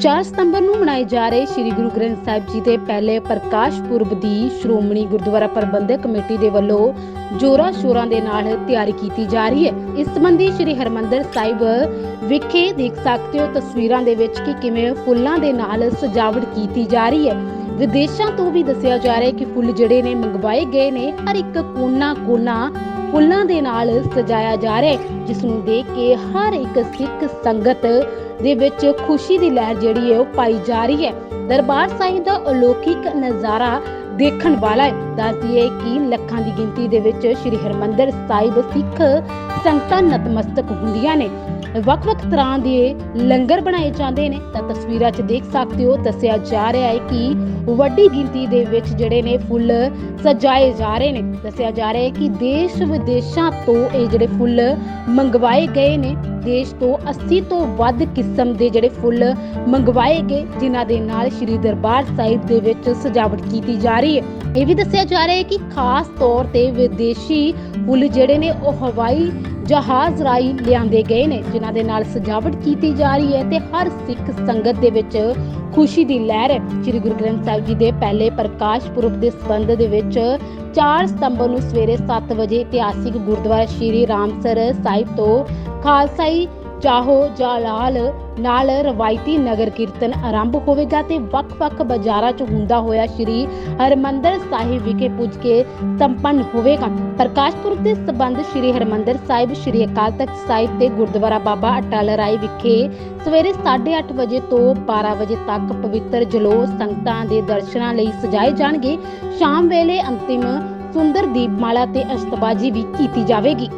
4 ਸਤੰਬਰ ਨੂੰ ਮਨਾਏ ਜਾ ਰਹੇ ਸ੍ਰੀ ਗੁਰੂ ਗ੍ਰੰਥ ਸਾਹਿਬ ਜੀ ਦੇ ਪਹਿਲੇ ਪ੍ਰਕਾਸ਼ ਪੁਰਬ ਦੀ ਸ਼੍ਰੋਮਣੀ ਗੁਰਦੁਆਰਾ ਪ੍ਰਬੰਧਕ ਕਮੇਟੀ ਦੇ ਵੱਲੋਂ ਜੋਰਾਂ ਸ਼ੋਰਾਂ ਦੇ ਨਾਲ ਤਿਆਰੀ ਕੀਤੀ ਜਾ ਰਹੀ ਹੈ। ਇਸ ਸੰਬੰਧੀ ਸ੍ਰੀ ਹਰਮੰਦਰ ਸਾਹਿਬ ਵਿਖੇ ਦੇਖ ਸਕਦੇ ਹੋ ਤਸਵੀਰਾਂ ਦੇ ਵਿੱਚ ਕਿ ਕਿਵੇਂ ਫੁੱਲਾਂ ਦੇ ਨਾਲ ਸਜਾਵਟ ਕੀਤੀ ਜਾ ਰਹੀ ਹੈ। ਵਿਦੇਸ਼ਾਂ ਤੋਂ ਵੀ ਦੱਸਿਆ ਜਾ ਰਿਹਾ ਹੈ ਕਿ ਫੁੱਲ ਜਿਹੜੇ ਨੇ ਮੰਗਵਾਏ ਗਏ ਨੇ, ਹਰ ਇੱਕ ਕੋਨਾ ਕੋਨਾ ਫੁੱਲਾਂ ਦੇ ਨਾਲ ਸਜਾਇਆ ਜਾ ਰਿਹਾ ਹੈ, ਜਿਸ ਨੂੰ ਦੇਖ ਕੇ ਹਰ ਇੱਕ ਸਿੱਖ ਸੰਗਤ ਦੇ ਵਿੱਚ ਖੁਸ਼ੀ ਦੀ ਲਹਿਰ ਜਿਹੜੀ ਹੈ ਉਹ ਪਾਈ ਜਾ ਰਹੀ ਹੈ। ਦਰਬਾਰ ਸਾਹਿਬ ਦਾ ਅਲੌਕਿਕ ਨਜ਼ਾਰਾ ਦੇਖਣ ਵਾਲਾ ਹੈ। ਦੱਸਦੀ ਹੈ ਕਿ ਲੱਖਾਂ ਦੀ ਗਿਣਤੀ ਦੇ ਵਿੱਚ ਸ੍ਰੀ ਹਰਮੰਦਰ ਸਾਹਿਬ ਸਿੱਖ ਸੰਗਤਾਂ ਨਤਮਸਤਕ ਹੁੰਦੀਆਂ ਨੇ। ਵੱਖ-ਵੱਖ ਤਰ੍ਹਾਂ ਦੇ ਲੰਗਰ ਬਣਾਏ ਜਾਂਦੇ ਨੇ। ਤਾਂ ਤਸਵੀਰਾਂ 'ਚ ਦੇਖ ਸਕਦੇ ਹੋ, ਦੱਸਿਆ ਜਾ ਰਿਹਾ ਹੈ ਕਿ ਵੱਡੀ ਗਿਣਤੀ ਦੇ ਵਿੱਚ ਜਿਹੜੇ ਨੇ ਫੁੱਲ ਸਜਾਏ ਜਾ ਰਹੇ ਨੇ। ਦੱਸਿਆ ਜਾ ਰਿਹਾ ਹੈ ਕਿ ਦੇਸ਼ ਵਿਦੇਸ਼ਾਂ ਤੋਂ ਇਹ ਜਿਹੜੇ ਫੁੱਲ ਮੰਗਵਾਏ ਗਏ ਨੇ। ਦੇਸ਼ ਤੋਂ 80 ਤੋਂ ਵੱਧ ਕਿਸਮ ਦੇ ਜਿਹੜੇ ਫੁੱਲ ਮੰਗਵਾਏ ਗਏ, ਜਿਨ੍ਹਾਂ ਦੇ ਨਾਲ ਸ੍ਰੀ ਦਰਬਾਰ ਸਾਹਿਬ ਦੇ ਵਿੱਚ ਸਜਾਵਟ ਕੀਤੀ ਜਾ ਰਹੀ ਹੈ। ਇਹ ਵੀ ਦੱਸਿਆ ਜਾ ਰਿਹਾ ਹੈ ਕਿ ਖਾਸ ਤੌਰ ਤੇ ਵਿਦੇਸ਼ੀ ਫੁੱਲ ਜਿਹੜੇ ਨੇ, ਉਹ ਹਵਾਈ ਜਹਾਜ਼ ਰਾਹੀਂ ਲਿਆਂਦੇ ਗਏ ਨੇ, ਜਿਨ੍ਹਾਂ ਦੇ ਨਾਲ ਸਜਾਵਟ ਕੀਤੀ ਜਾ ਰਹੀ ਹੈ ਤੇ ਹਰ ਸਿੱਖ ਸੰਗਤ ਦੇ ਵਿੱਚ ਖੁਸ਼ੀ ਦੀ ਲਹਿਰ ਹੈ। ਸ੍ਰੀ ਗੁਰੂ ਗ੍ਰੰਥ ਸਾਹਿਬ ਜੀ ਦੇ ਪਹਿਲੇ ਪ੍ਰਕਾਸ਼ ਪੁਰਬ ਦੇ ਸੰਬੰਧ ਦੇ ਵਿੱਚ 4 ਸਤੰਬਰ ਨੂੰ ਸਵੇਰੇ 7 ਵਜੇ ਇਤਿਹਾਸਿਕ ਗੁਰਦੁਆਰਾ ਸ਼੍ਰੀ ਰਾਮਸਰ ਸਾਹਿਬ ਤੋਂ ਖਾਲਸਾਈ ਚਾਹੋ ਜਾਲਾਲ ਨਾਲ ਰਵਾਇਤੀ ਨਗਰ ਕੀਰਤਨ ਆਰੰਭ ਹੋਵੇਗਾ ਤੇ ਵੱਖ-ਵੱਖ ਬਾਜ਼ਾਰਾਂ 'ਚ ਹੁੰਦਾ ਹੋਇਆ ਸ਼੍ਰੀ ਹਰਮੰਦਰ ਸਾਹਿਬ ਵਿਖੇ ਪੁੱਜ ਕੇ ਸੰਪੰਨ ਹੋਵੇਗਾ। ਪ੍ਰਕਾਸ਼ ਦੇ ਸਬੰਧ ਸ਼੍ਰੀ ਹਰਮੰਦਰ ਸਾਹਿਬ, ਸ਼੍ਰੀ ਅਕਾਲ ਤਖਤ ਸਾਹਿਬ ਤੇ ਗੁਰਦੁਆਰਾ ਬਾਬਾ ਅਟਲ ਰਾਏ ਵਿਖੇ ਸਵੇਰੇ 8:30 ਵਜੇ ਤੋਂ 12 ਵਜੇ ਤੱਕ ਪਵਿੱਤਰ ਜਲੋਸ ਸੰਗਤਾਂ ਦੇ ਦਰਸ਼ਨਾਂ ਲਈ ਸਜਾਏ ਜਾਣਗੇ। ਸ਼ਾਮ ਵੇਲੇ ਅੰਤਿਮ ਸੁੰਦਰ ਦੀਪਮਾਲਾ ਤੇ ਅਸ਼ਤਬਾਜੀ ਵੀ ਕੀਤੀ ਜਾਵੇਗੀ।